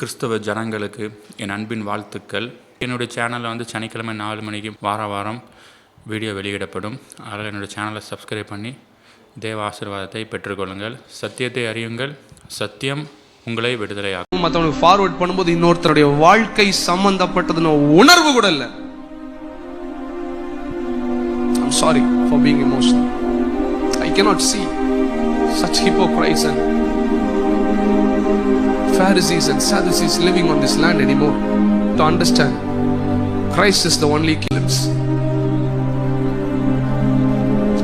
கிறிஸ்தவ ஜனங்களுக்கு என் அன்பின் வாழ்த்துக்கள். என்னுடைய சேனலில் வந்து சனிக்கிழமை நாலு மணிக்கு வார வாரம் வீடியோ வெளியிடப்படும். அதில் என்னுடைய சேனலை சப்ஸ்கிரைப் பண்ணி தேவ ஆசீர்வாதத்தை பெற்றுக்கொள்ளுங்கள் சத்தியத்தை அறியுங்கள். சத்தியம் உங்களை விடுதலையாகும் மற்றவனுக்கு ஃபார்வர்ட் பண்ணும்போது இன்னொருத்தருடைய வாழ்க்கை சம்பந்தப்பட்டதுன்னு உணர்வு கூட இல்லை. I'm sorry for being emotional. I cannot see such hypocrisy and Pharisees and Sadducees living on this land anymore. To understand, Christ is the only lives.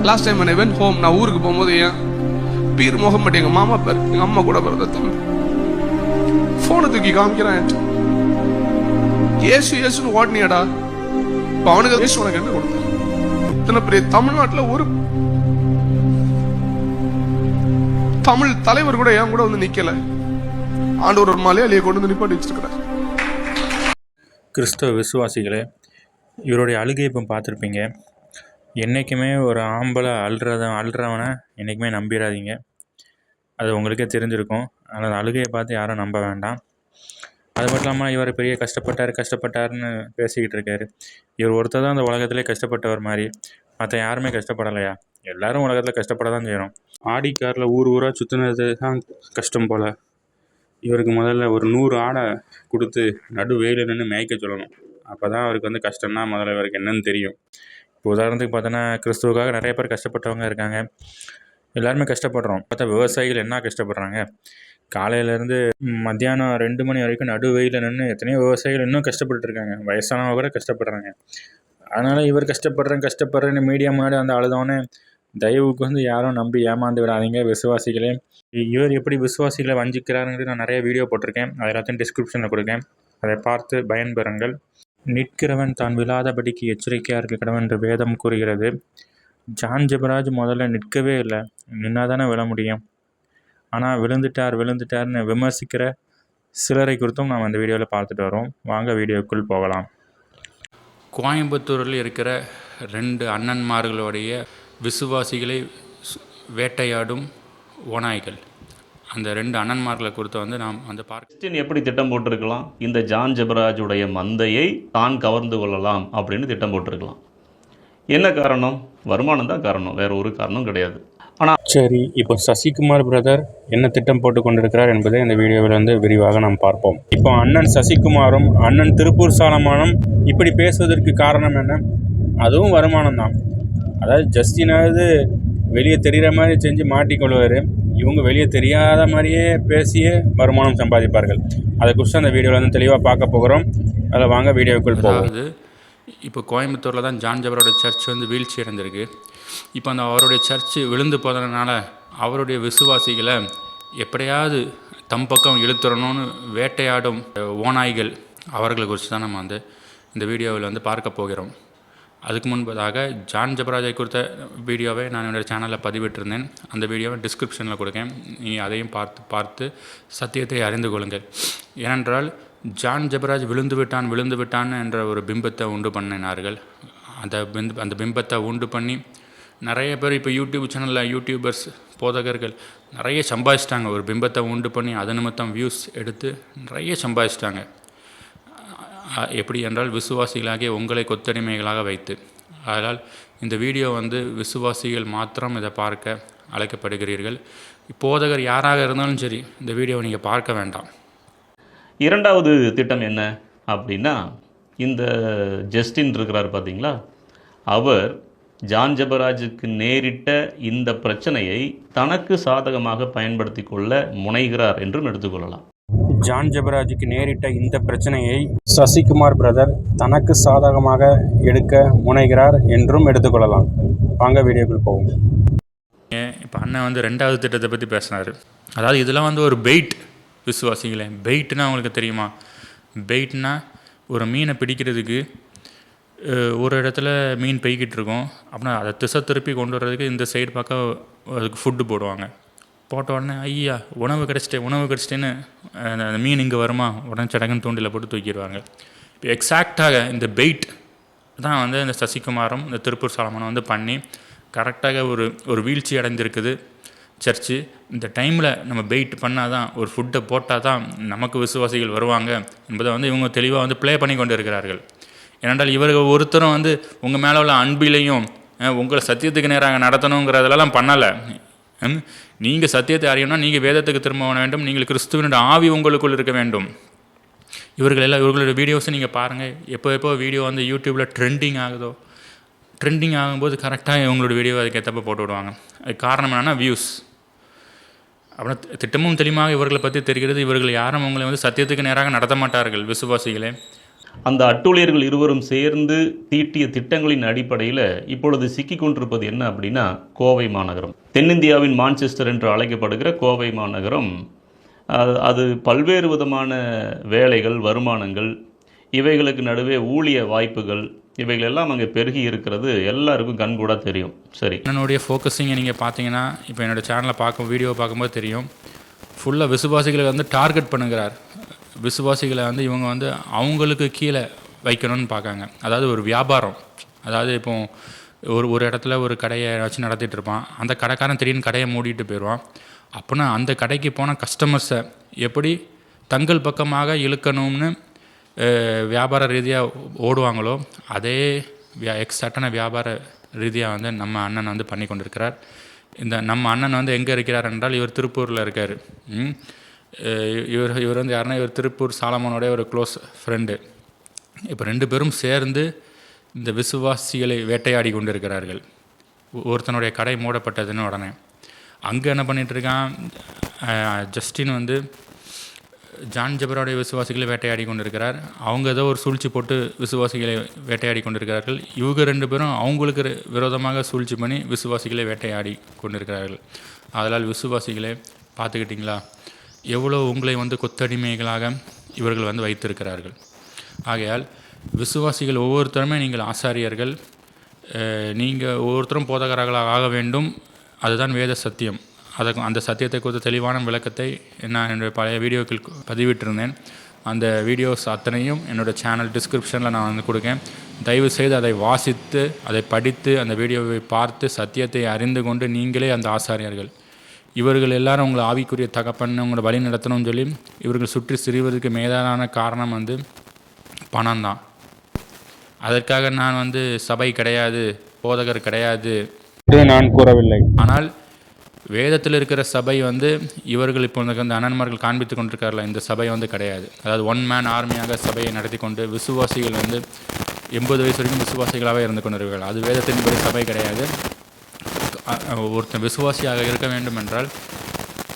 Last time I went home நான் ஊருக்கு போகும்போது ஏன் beer Mohamad எங்கள் மாமா பேர் எங்கள் அம்மா கூட பிறந்த தம்பி ஃபோனை தூக்கி காமிக்கிறான் ஏசு ஏசுன்னு ஓடனியாடா இப்போ அவனுக்கு ஏசு உனக்கு என்ன கொடுத்த இத்தனை பெரிய தமிழ்நாட்டில் ஒரு தமிழ் தலைவர் கூட ஏன் கூட வந்து நிற்கலை ஆண்டவர் ஒரு மலையாளியை கொண்டு வந்து நிப்பாட்டி வச்சிருக்கிறார். கிறிஸ்தவ விசுவாசிகளே இவருடைய அழுகை இப்போ பார்த்துருப்பீங்க. என்றைக்குமே ஒரு ஆம்பளை அழுறத அழுறவனை என்றைக்குமே நம்பிடாதீங்க அது உங்களுக்கே தெரிஞ்சிருக்கும். அதனால் அழுகையை பார்த்து யாரும் நம்ப வேண்டாம். அது மட்டும் இல்லாமல் இவர் பெரிய கஷ்டப்பட்டார் கஷ்டப்பட்டாருன்னு பேசிக்கிட்டு இருக்காரு. இவர் ஒருத்தர் தான் அந்த உலகத்திலே கஷ்டப்பட்டவர் மாதிரி. மற்ற யாருமே கஷ்டப்படலையா? எல்லாரும் உலகத்தில் கஷ்டப்பட தான் செய்கிறோம் ஆடி காரில் ஊர் ஊராக சுற்றுனது தான் கஷ்டம் போல். இவருக்கு முதல்ல ஒரு நூறு ஆடை கொடுத்து நடு வெயிலில் நின்று மேய்க்க சொல்லணும். அப்போ தான் அவருக்கு வந்து கஷ்டம்னா முதல்ல இவருக்கு என்னென்னு தெரியும். இப்போ உதாரணத்துக்கு பார்த்தோன்னா கிறிஸ்துவுக்காக நிறைய பேர் கஷ்டப்பட்டவங்க இருக்காங்க. எல்லாருமே கஷ்டப்படுறோம். பார்த்தா விவசாயிகள் என்ன கஷ்டப்படுறாங்க? காலையிலேருந்து மத்தியானம் ரெண்டு மணி வரைக்கும் நடு வெயிலில் நின்று எத்தனையோ விவசாயிகள் இன்னும் கஷ்டப்பட்டு இருக்காங்க. வயசானவங்க கூட கஷ்டப்படுறாங்க. அதனால் இவர் கஷ்டப்படுறேன் கஷ்டப்படுறேன்னு மீடியா முன்னாடி வந்து அழுதோன்னே தயவுக்கு வந்து யாரும் நம்பி ஏமாந்து விடாதீங்க. விசுவாசிகளே இவர் எப்படி விசுவாசிகளை வஞ்சிக்கிறாருங்கிறது நான் நிறைய வீடியோ போட்டிருக்கேன். அது எல்லாத்தையும் டிஸ்கிரிப்ஷனில் கொடுக்கேன். அதை பார்த்து பயன்பெறுங்கள். நிற்கிறவன் தான் விழாதபடிக்கு எச்சரிக்கையாக இருக்க கடவன் என்று வேதம் கூறுகிறது. ஜான் ஜெபராஜ் முதல்ல நிற்கவே இல்லை. நின்னா தானே விழ முடியும். ஆனால் விழுந்துட்டார் விழுந்துட்டார்னு விமர்சிக்கிற சிலரை குறித்தும் நாம் அந்த வீடியோவில் பார்த்துட்டு வரோம். வாங்க வீடியோக்குள் போகலாம். கோயம்புத்தூரில் இருக்கிற ரெண்டு அண்ணன்மார்களுடைய விசுவாசிகளை வேட்டையாடும் ஓநாய்கள். அந்த ரெண்டு அண்ணன்மார்களை குறித்து வந்து நாம் அந்த பார்க்க கிறிஸ்டின் எப்படி திட்டம் போட்டிருக்கலாம்? இந்த ஜான் ஜெபராஜுடைய மந்தையை தான் கவர்ந்து கொள்ளலாம் அப்படின்னு திட்டம் போட்டிருக்கலாம். என்ன காரணம்? வருமானம் தான் காரணம். வேற ஒரு காரணம் கிடையாது. ஆனால் சரி இப்போ சசிகுமார் பிரதர் என்ன திட்டம் போட்டு கொண்டிருக்கிறார் என்பதை இந்த வீடியோவில் வந்து விரிவாக நாம் பார்ப்போம். இப்போ அண்ணன் சசிகுமாரும் அண்ணன் திருப்பூர் சாலமானும் இப்படி பேசுவதற்கு காரணம் என்ன? அதுவும் வருமானம் தான். அதாவது ஜஸ்டினாவது வெளியே தெரிகிற மாதிரி செஞ்சு மாட்டிக்கொள்வார் இவங்க வெளியே தெரியாத மாதிரியே பேசியே வருமானம் சம்பாதிப்பார்கள். அதை குறித்து அந்த வீடியோவில் வந்து தெளிவாக பார்க்க போகிறோம். அதில் வாங்க வீடியோக்குள் போவோம். இப்போ கோயம்புத்தூரில் தான் ஜான் ஜபரோட சர்ச் வந்து வீழ்ச்சி அடைஞ்சிருக்கு. இப்போ அந்த அவருடைய சர்ச்சு விழுந்து போதனால அவருடைய விசுவாசிகளை எப்படியாவது தம் பக்கம் இழுத்துறணும்னு வேட்டையாடும் ஓநாய்கள் அவர்களை குறித்து தான் நம்ம வந்து இந்த வீடியோவில் வந்து பார்க்க போகிறோம். அதுக்கு முன்பதாக ஜான் ஜபராஜை குறித்த வீடியோவை நான் என்னோட சேனலில் பதிவிட்டிருந்தேன். அந்த வீடியோவை டிஸ்கிரிப்ஷனில் கொடுக்கேன். நீ அதையும் பார்த்து பார்த்து சத்தியத்தை அறிந்து கொள்ளுங்கள். ஏனென்றால் ஜான் ஜபராஜ் விழுந்து விட்டான் விழுந்து விட்டான் என்ற ஒரு பிம்பத்தை உண்டு பண்ணினார்கள். அந்த பிம்ப அந்த பிம்பத்தை உண்டு பண்ணி நிறைய பேர் இப்போ யூடியூப் சேனலில் யூடியூபர்ஸ் போதகர்கள் நிறைய சம்பாதிச்சிட்டாங்க. ஒரு பிம்பத்தை உண்டு பண்ணி அது நிமித்தம் வியூஸ் எடுத்து நிறைய சம்பாதிச்சிட்டாங்க. எப்படி என்றால் விசுவாசிகளாகிய உங்களை கொத்தடிமைகளாக வைத்து. அதனால் இந்த வீடியோ வந்து விசுவாசிகள் மாத்திரம் இதை பார்க்க அழைக்கப்படுகிறீர்கள். போதகர் யாராக இருந்தாலும் சரி இந்த வீடியோவை நீங்கள் பார்க்க வேண்டாம். இரண்டாவது திட்டம் என்ன அப்படின்னா இந்த ஜஸ்டின் இருக்கிறார் பார்த்தீங்களா? அவர் ஜான் ஜபராஜுக்கு நேரிட்ட இந்த பிரச்சனையை தனக்கு சாதகமாக பயன்படுத்தி கொள்ள முனைகிறார் என்றும் எடுத்துக்கொள்ளலாம் ஜான் ஜெபராஜுக்கு நேரிட்ட இந்த பிரச்சனையை சசிகுமார் பிரதர் தனக்கு சாதகமாக எடுக்க முனைகிறார் என்றும் எடுத்துக்கொள்ளலாம். வாங்க வீடியோக்குள் போவோம். இப்போ அண்ணன் வந்து ரெண்டாவது திட்டத்தை பற்றி பேசினார். அதாவது இதெல்லாம் வந்து ஒரு பெயிட் விசுவாசிகளே. பெயிட்னா உங்களுக்கு தெரியுமா? பெயிட்னா ஒரு மீனை பிடிக்கிறதுக்கு ஒரு இடத்துல மீன் பெய்கிட்டு இருக்கோம். அப்படின்னா அதை திசை திருப்பி கொண்டு வர்றதுக்கு இந்த சைடு பக்கம் அதுக்கு ஃபுட்டு போடுவாங்க. போட்ட உடனே ஐயா உணவு கிடச்சிட்டேன் உணவு கிடச்சிட்டேன்னு அந்த மீன் இங்கே வருமா? உடனே சடங்குன்னு தூண்டில் போட்டு தூக்கிடுவாங்க. இப்போ எக்ஸாக்டாக இந்த பெயிட் தான் வந்து இந்த சசிகுமாரும் இந்த திருப்பூர் சாலமனும் வந்து பண்ணி கரெக்டாக ஒரு ஒரு வீழ்ச்சி அடைஞ்சிருக்குது சர்ச்சு இந்த டைமில் நம்ம பெயிட் பண்ணால் தான் ஒரு ஃபுட்டை போட்டால் தான் நமக்கு விசுவாசிகள் வருவாங்க என்பதை வந்து இவங்க தெளிவாக வந்து ப்ளே பண்ணி கொண்டு இருக்கிறார்கள் ஏனென்றால் இவர்கள் ஒருத்தரும் வந்து உங்கள் மேலே உள்ள அன்பிலையும் உங்களை சத்தியத்துக்கு நேராக நடத்தணுங்கிறதெல்லாம் பண்ணலை. நீங்கள் சத்தியத்தை அறியணும்னா நீங்கள் வேதத்துக்கு திரும்ப வேண்டும். நீங்கள் கிறிஸ்துவனுடைய ஆவி உங்களுக்குள் இருக்க வேண்டும். இவர்கள் எல்லாம் இவர்களுடைய வீடியோஸை நீங்கள் பாருங்கள் எப்போ எப்போ வீடியோ வந்து யூடியூப்பில் ட்ரெண்டிங் ஆகுதோ ட்ரெண்டிங் ஆகும்போது கரெக்டாக இவங்களோட வீடியோ அதுக்கேற்றப்ப போட்டு விடுவாங்க. அதுக்கு காரணம் என்னென்னா வியூஸ் அப்புறம் திட்டமும் தெளிவாக இவர்களை பற்றி தெரிகிறது. இவர்கள் யாரும் உங்களை வந்து சத்தியத்துக்கு நேராக நடத்த மாட்டார்கள் விசுவாசிகளே. அந்த அட்டூழியர்கள் இருவரும் சேர்ந்து தீட்டிய திட்டங்களின் அடிப்படையில் இப்பொழுது சிக்கி கொண்டிருப்பது என்ன அப்படின்னா கோவை மாநகரம். தென்னிந்தியாவின் மான்செஸ்டர் என்று அழைக்கப்படுகிற கோவை மாநகரம் அது- பல்வேறு விதமான வேலைகள் வருமானங்கள் இவைகளுக்கு நடுவே ஊழிய வாய்ப்புகள் இவைகள் எல்லாம் அங்கே பெருகி இருக்கிறது. எல்லாருக்கும் கண்கூடாக தெரியும். சரி. என்னுடைய ஃபோக்கஸிங்கை நீங்கள் பார்த்தீங்கன்னா இப்போ என்னோடய சேனலை பார்க்கும் வீடியோ பார்க்கும்போது தெரியும். ஃபுல்லாக விசுவாசிகளை வந்து டார்கெட் பண்ணுகிறார். விசுவாசிகளை வந்து இவங்க வந்து அவங்களுக்கு கீழே வைக்கணும்னு பார்க்காங்க. அதாவது ஒரு வியாபாரம். அதாவது இப்போ ஒரு ஒரு இடத்துல ஒரு கடையை வச்சு நடத்திட்டு இருப்பான். அந்த கடைக்காரன் திடீர்னு கடையை மூடிட்டு போயிடுவான். அப்போனா அந்த கடைக்கு போன கஸ்டமர்ஸை எப்படி தங்கள் பக்கமாக இழுக்கணும்னு வியாபார ரீதியாக ஓடுவாங்களோ அதே வியா எக்ஸாக்டான வியாபார ரீதியாக வந்து நம்ம அண்ணன் வந்து பண்ணி கொண்டிருக்கிறார். இந்த நம்ம அண்ணன் வந்து எங்கே இருக்கிறார் என்றால் இவர் திருப்பூரில் இருக்கார். இவர் இவர் வந்து யாருன்னா இவர் திருப்பூர் சாலமானோடைய ஒரு க்ளோஸ் ஃப்ரெண்டு இப்போ ரெண்டு பேரும் சேர்ந்து இந்த விசுவாசிகளை வேட்டையாடி கொண்டிருக்கிறார்கள். ஒருத்தனுடைய கடை மூடப்பட்டதுன்னு உடனே. அங்கே என்ன பண்ணிகிட்ருக்கான் ஜஸ்டின் வந்து ஜான் ஜபரோடைய விசுவாசிகளை வேட்டையாடி கொண்டிருக்கிறார். அவங்க ஏதோ ஒரு சூழ்ச்சி போட்டு விசுவாசிகளை வேட்டையாடி கொண்டிருக்கிறார்கள். இவங்க ரெண்டு பேரும் அவங்களுக்கு விரோதமாக சூழ்ச்சி பண்ணி விசுவாசிகளை வேட்டையாடி கொண்டிருக்கிறார்கள். அதனால் விசுவாசிகளை பார்த்துக்கிட்டிங்களா? எவ்வளோ உங்களை வந்து கொத்தடிமைகளாக இவர்கள் வந்து வைத்திருக்கிறார்கள். ஆகையால் விசுவாசிகள் ஒவ்வொருத்தருமே நீங்கள் ஆசாரியர்கள். நீங்கள் ஒவ்வொருத்தரும் போதகர்களாக ஆக வேண்டும். அதுதான் வேத சத்தியம். அதை அந்த சத்தியத்தை குறித்த தெளிவான விளக்கத்தை நான் என்னுடைய பழைய வீடியோக்கள் பதிவிட்டிருந்தேன். அந்த வீடியோஸ் அத்தனையும் என்னோடய சேனல் டிஸ்கிரிப்ஷனில் நான் வந்து கொடுக்கேன். தயவு செய்து அதை வாசித்து அதை படித்து அந்த வீடியோவை பார்த்து சத்தியத்தை அறிந்து கொண்டு நீங்களே அந்த ஆசாரியர்கள். இவர்கள் எல்லாரும் உங்களை ஆவிக்குரிய தகப்பன் உங்களை வழி நடத்தணும்னு சொல்லி இவர்கள் சுற்றி சிரிவதற்கு மேலான காரணம் வந்து பணம் தான். அதற்காக நான் வந்து சபை கிடையாது போதகர் கிடையாது. நான் கூறவில்லை. ஆனால் வேதத்தில் இருக்கிற சபை வந்து இவர்கள் இப்போ இந்த அந்த அண்ணன்மார்கள் காண்பித்து கொண்டிருக்கார்ல இந்த சபை வந்து கிடையாது. அதாவது ஒன் மேன் ஆர்மியாக சபையை நடத்தி கொண்டு விசுவாசிகள் வந்து எண்பது வயசு வரைக்கும் விசுவாசிகளாகவே இருந்து கொண்டிருக்கிறார்கள். அது வேதத்தின்படி சபை கிடையாது. ஒருத்தன் விசுவாசியாக இருக்க வேண்டும் என்றால்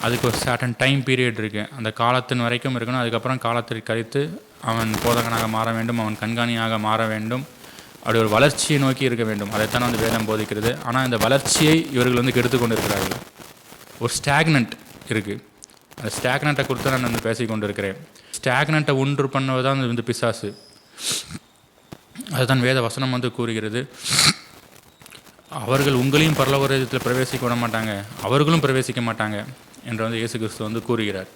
அதுக்கு ஒரு சர்டன் டைம் பீரியட் இருக்குது அந்த காலத்தின் வரைக்கும் இருக்கணும். அதுக்கப்புறம் காலத்தை கழித்து அவன் போதகனாக மாற வேண்டும் அவன் கண்காணியாக மாற வேண்டும். அப்படி ஒரு வளர்ச்சியை நோக்கி இருக்க வேண்டும். அதைத்தான் வந்து வேதம் போதிக்கிறது. ஆனால் இந்த வளர்ச்சியை இவர்கள் வந்து கெடுத்து கொண்டு இருக்கிறார்கள் ஒரு ஸ்டாக்னண்ட் இருக்குது அந்த ஸ்டாக்னண்ட்டை குறித்து நான் வந்து பேசிக்கொண்டு இருக்கிறேன் ஸ்டாக்னண்ட்டை ஒன்று பண்ணுவது தான் வந்து பிசாசு. அதுதான் வேத வசனம் வந்து கூறுகிறது. அவர்கள் உங்களையும் பரலோகத்தில் பிரவேசிக்க விட மாட்டாங்க அவர்களும் பிரவேசிக்க மாட்டாங்க என்று வந்து இயேசு கிறிஸ்து வந்து கூறுகிறார்.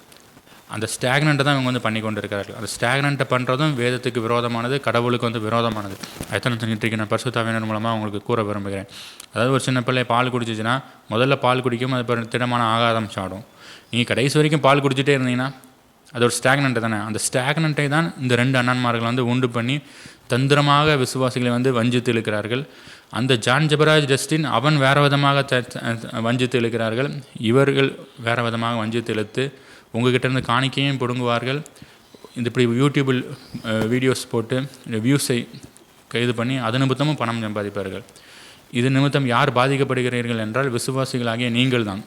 அந்த ஸ்டாக்னண்ட்டை தான் இவங்க வந்து பண்ணி கொண்டு இருக்கிறார்கள் அந்த ஸ்டாக்னண்ட்டை பண்ணுறதும் வேதத்துக்கு விரோதமானது கடவுளுக்கு வந்து விரோதமானது. எத்தனை நான் இன்றைக்கு நான் பரிசுத்தாவினர் மூலமாக உங்களுக்கு கூற விரும்புகிறேன். அதாவது ஒரு சின்ன பிள்ளை பால் குடிச்சிச்சுன்னா முதல்ல பால் குடிக்கும் அது திடமான ஆகாதம் சாடும். நீங்கள் கடைசி வரைக்கும் பால் குடிச்சிட்டே இருந்தீங்கன்னா அது ஒரு ஸ்டாக்னண்ட்டு தானே? அந்த ஸ்டாக்னண்ட்டை தான் இந்த ரெண்டு அண்ணன்மார்கள் வந்து உண்டு பண்ணி தந்திரமாக விசுவாசிகளை வந்து வஞ்சித்து இழுக்கிறார்கள். அந்த ஜான் ஜபராஜ் ஜஸ்டின் அவன் வேறு விதமாக த வஞ்சித்து இழுக்கிறார்கள். இவர்கள் வேறு விதமாக வஞ்சித்து இழுத்து உங்ககிட்ட இருந்து காணிக்கையும் பிடுங்குவார்கள். இந்த இப்படி யூடியூபில் வீடியோஸ் போட்டு வியூஸை கைது பண்ணி அது நிமித்தமும் பணம் சம்பாதிப்பார்கள். இது நிமித்தம் யார் பாதிக்கப்படுகிறீர்கள் என்றால் விசுவாசிகளாகிய நீங்கள் தான்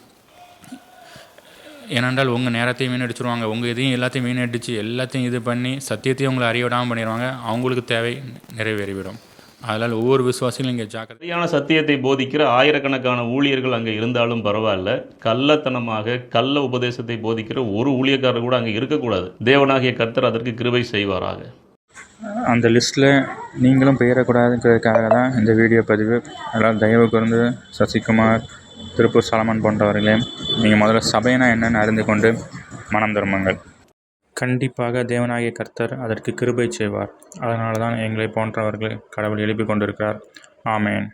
ஏனென்றால் உங்கள் நேரத்தையும் வீணடிச்சிருவாங்க. உங்கள் இதையும் எல்லாத்தையும் வீணடிச்சு எல்லாத்தையும் இது பண்ணி சத்தியத்தையும் உங்களை அறிய விடாமல் பண்ணிடுவாங்க அவங்களுக்கு தேவை நிறைவேறிவிடும். அதனால் ஒவ்வொரு விசுவாசிகளும் இங்கே ஜாக்கிரதை சரியான சத்தியத்தை போதிக்கிற ஆயிரக்கணக்கான ஊழியர்கள் அங்கே இருந்தாலும் பரவாயில்ல. கள்ளத்தனமாக கள்ள உபதேசத்தை போதிக்கிற ஒரு ஊழியக்காரர் கூட அங்கே இருக்கக்கூடாது. தேவனாகிய கர்த்தர் அதற்கு கிருபை செய்வாராக. அந்த லிஸ்ட்டில் நீங்களும் பெயரக்கூடாதுங்கிறதுக்காக தான் இந்த வீடியோ பதிவு. அதனால் தயவு கூர்ந்து சசிகுமார் திருப்பூர் சாலமன் போன்றவர்களே நீங்கள் முதல்ல சபைனா என்னன்னு அறிந்து கொண்டு மனம் திரும்புங்கள். கண்டிப்பாக தேவனாகிய கர்த்தர் அதற்கு கிருபை செய்வார். அதனால தான் எங்களை போன்றவர்கள் கடவுள் எழுப்பி கொண்டிருக்கிறார். ஆமேன்.